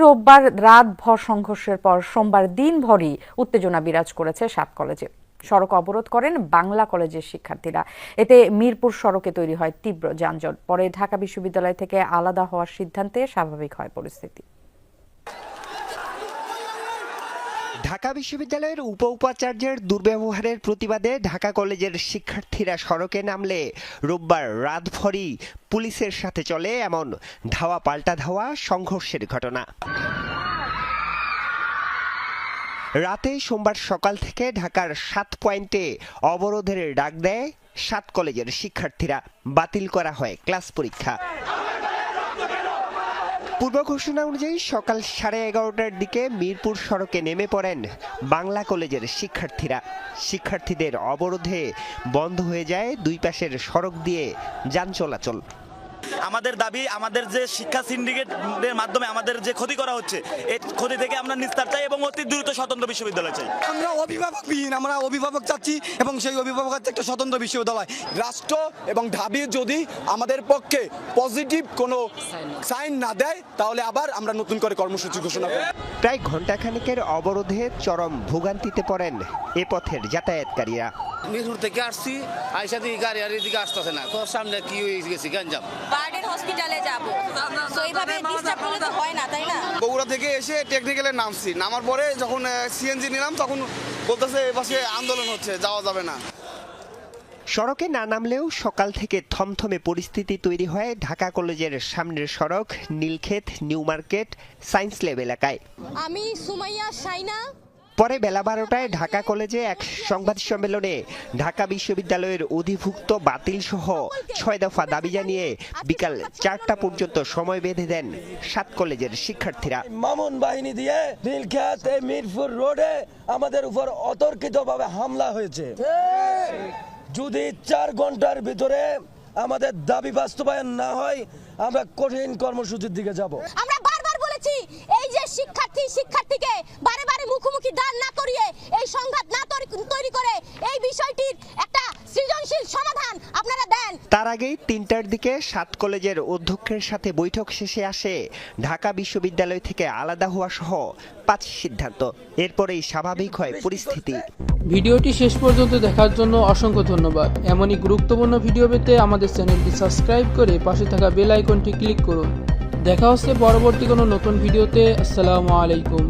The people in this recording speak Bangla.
রোববার রাত ভর সংঘর্ষের পর সোমবার দিনভরই উত্তেজনা বিরাজ করেছে সাত কলেজে। সড়ক অবরোধ করেন বাংলা কলেজের শিক্ষার্থীরা। এতে মিরপুর সড়কে তৈরি হয় তীব্র যানজট। পরে ঢাকা বিশ্ববিদ্যালয় থেকে আলাদা হওয়ার সিদ্ধান্তে স্বাভাবিক হয় পরিস্থিতি। ঢাকা বিশ্ববিদ্যালয়ের উপ উপাচার্যের দুর্ব্যবহারের প্রতিবাদে ঢাকা কলেজের শিক্ষার্থীরা সড়কে নামলে রোববার রাতভরই পুলিশের সাথে চলে এমন ধাওয়া পাল্টা ধাওয়া সংঘর্ষের ঘটনা। রাতে সোমবার সকাল থেকে ঢাকার সাত পয়েন্টে অবরোধের ডাক দেয় সাত কলেজের শিক্ষার্থীরা। বাতিল করা হয় ক্লাস পরীক্ষা। পূর্ব ঘোষণা অনুযায়ী সকাল সাড়ে এগারোটার দিকে মিরপুর সড়কে নেমে পড়েন বাংলা কলেজের শিক্ষার্থীরা। শিক্ষার্থীদের অবরোধে বন্ধ হয়ে যায় দুই পাশের সড়ক দিয়ে যান চলাচল। আমাদের দাবি আমাদের যে শিক্ষা সিন্ডিকেটের মাধ্যমে আমাদের যে ক্ষতি করা হচ্ছে এই ক্ষতি থেকে আমরা নিস্তার চাই এবং অতি দ্রুত স্বতন্ত্র বিশ্ববিদ্যালয় চাই। আমরা অভিভাবকবিহীন আমরা অভিভাবক চাচ্ছি এবং সেই অভিভাবক হচ্ছে একটা স্বতন্ত্র বিশ্ববিদ্যালয়। রাষ্ট্র এবং ঢাবি যদি আমাদের পক্ষে পজিটিভ কোনো সাইন না দেয় তাহলে আবার আমরা নতুন করে কর্মসূচি ঘোষণা করব। প্রায় ঘণ্টাখানেকের অবরোধে চরম ভোগান্তিতে পড়েন এ পথের যাতায়াতকারীরা। মিরপুর থেকে আসছি আইসা দিকে গাড়ি আর এদিকে আসতেছে না। তোর সামনে কি হয়ে গেছি গঞ্জাম বার্ডেন হসপিটালে যাব। তো এইভাবে ডিস্টার্ব করলে তো হয় না তাই না? বগুড়া থেকে এসে টেকনিক্যালে নামছি। নামার পরে যখন সিএনজি নিলাম তখন বলতেছে এপাশে আন্দোলন হচ্ছে যাওয়া যাবে না। সড়কে না নামলেও সকাল থেকে থমথমে পরিস্থিতি তৈরি হয় ঢাকা কলেজের সামনের সড়ক Nilkhet new market science lab এলাকায়। আমি সুমাইয়া সাইনা পরে বেলা বারোটায় ঢাকা কলেজে এক সংবাদ সম্মেলনে ঢাকা বিশ্ববিদ্যালয়ের অধিভুক্ত বাতিল সহ ছয় দফা দাবি জানিয়ে বিকাল চারটা পর্যন্ত সময় বেঁধে দেন সাত কলেজের শিক্ষার্থীরা। মামুন বাহিনী দিয়ে নীলক্ষেত মিরপুর রোডে আমাদের উপর অতর্কিতভাবে হামলা হয়েছে। যদি চার ঘণ্টার ভিতরে আমাদের দাবি বাস্তবায়ন না হয় আমরা কঠিন কর্মসূচির দিকে যাব। আমরা বারবার বলেছি এই যে শিক্ষার্থী শিক্ষার্থীকে বারে বারে মুখোমুখি দান না করিয়ে এই সংঘাত না তৈরি- তৈরি করে এই বিষয়টির একটা সৃজনশীল সমাধান আপনারা দেন তার আগেই তিনটার দিকে সাত কলেজের অধ্যক্ষের সাথে বৈঠক শেষে আসে ঢাকা বিশ্ববিদ্যালয় থেকে আলাদা হওয়া সহ পাঁচ সিদ্ধান্ত। এরপরেই স্বাভাবিক হয় পরিস্থিতি। ভিডিওটি শেষ পর্যন্ত দেখার জন্য অসংখ্য ধন্যবাদ। এমনই গুরুত্বপূর্ণ ভিডিও পেতে আমাদের চ্যানেলটি সাবস্ক্রাইব করে পাশে থাকা বেল আইকনটি ক্লিক করুন। দেখা হচ্ছে পরবর্তী কোনো নতুন ভিডিওতে। আসসালামু আলাইকুম।